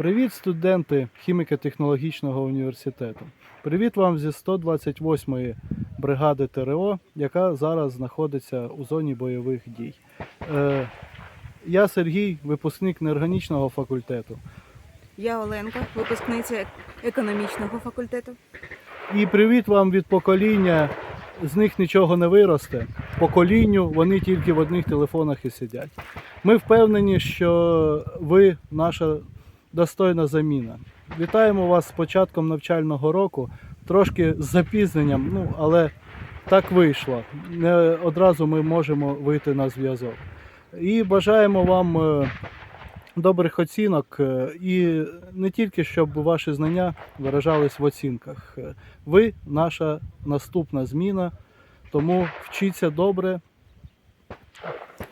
Привіт, студенти хіміко-технологічного університету. Привіт вам зі 128-ї бригади ТРО, яка зараз знаходиться у зоні бойових дій. Е, я Сергій, випускник неорганічного факультету. Я Оленка, випускниця економічного факультету. І привіт вам від покоління. З них нічого не виросте. Поколінню вони тільки в одних телефонах і сидять. Ми впевнені, що ви наша достойна заміна. Вітаємо вас з початком навчального року, трошки з запізненням, ну але так вийшло. Не одразу ми можемо вийти на зв'язок. І бажаємо вам е, добрих оцінок е, і не тільки щоб ваші знання виражались в оцінках. Ви наша наступна зміна, тому вчіться добре.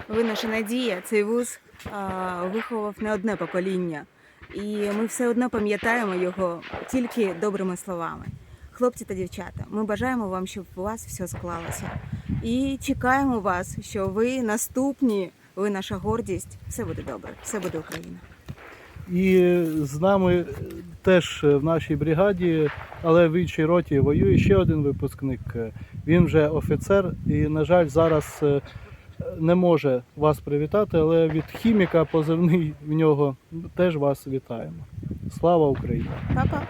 Ви наша надія. Цей вуз а, виховав не одне покоління. І ми все одно пам'ятаємо його тільки добрими словами. Хлопці та дівчата, ми бажаємо вам, щоб у вас все склалося. І чекаємо вас, що ви наступні, ви наша гордість. Все буде добре, все буде Україна. І з нами теж в нашій бригаді, але в іншій роті воює ще один випускник. Він вже офіцер і, на жаль, зараз е, не може вас привітати, але від хіміка позивний в нього теж вас вітаємо. Слава Україні! Па-па!